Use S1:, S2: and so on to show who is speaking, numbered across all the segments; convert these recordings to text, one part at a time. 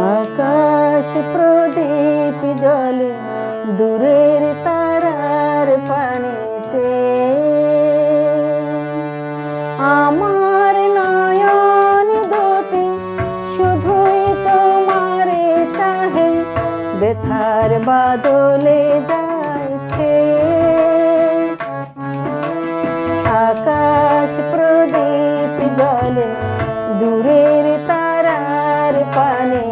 S1: আকাশ প্রদীপ জলে দূরের তারার পানে আমার নয়ন দুটি শুধুই তোমারে চাহে বেথার বাদলে যাচ্ছে আকাশ প্রদীপ জলে দূরের তারার পানে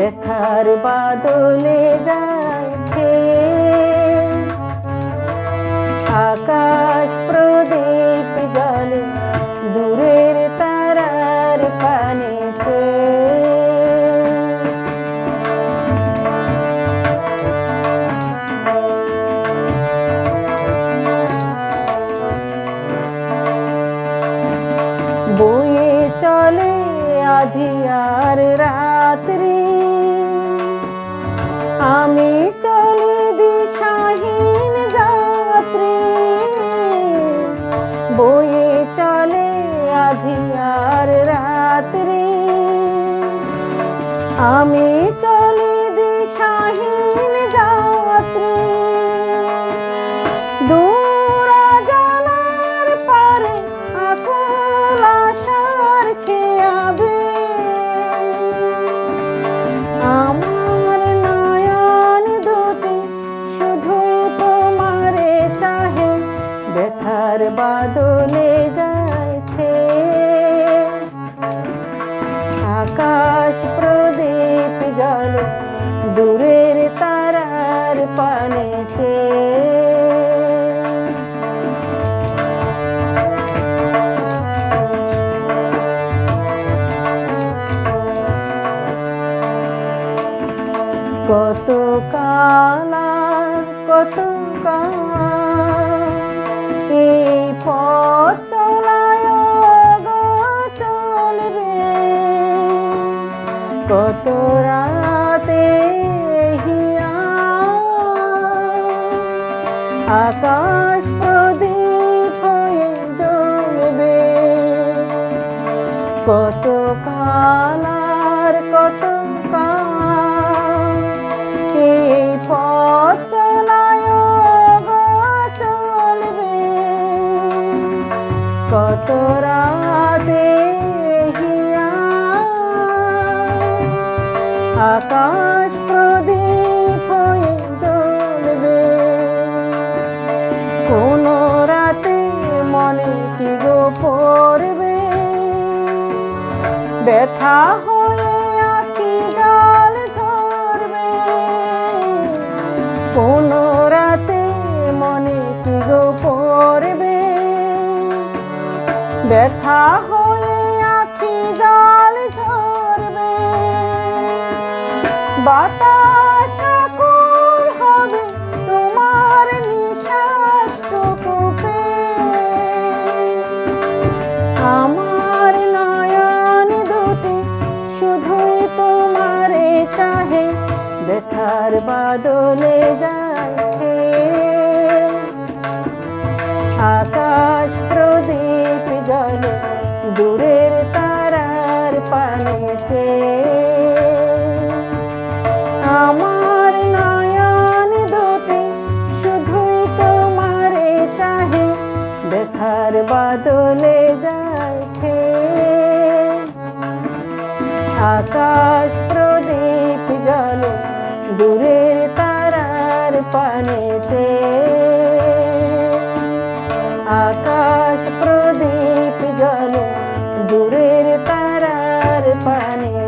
S1: ব্যথার বাদলে যাচ্ছে। আকাশ প্রদীপ জলে দূরের তারার পানে বয়ে চলে আধিয়ার রাত্রি। আমি চলি দিশাহীন যাত্রী। বয়ে চলে আধিয়ার রাত্রি। আমি চলি ব্যথার বাদলে যাচ্ছে আকাশ প্রদীপ জলে দূরের তারার পানে কত কালার কত কাল কত রাতে আকাশ প্রদীপ হয়ে জ্বলবে। কত কালার কত কাল। এই পথ চলায় চলবে। কত রাতে আকাশ প্রদীপ হয়ে জ্বলবে। কোন রাতে মনে কি গো পড়বে? ব্যথা হয়ে আঁকি জল ঝরবে। কোন রাতে মনে কি গো পড়বে? ব্যথা আমার দুটি তোমারে চাহে ব্যথার বাদলে যাচ্ছে। আকাশ প্রদীপ জলে দূরের ব্যথার বাদলে যাচ্ছে আকাশ প্রদীপ জলে দূরের তারার পানেছে আকাশ প্রদীপ জলে দূরের তারার পানে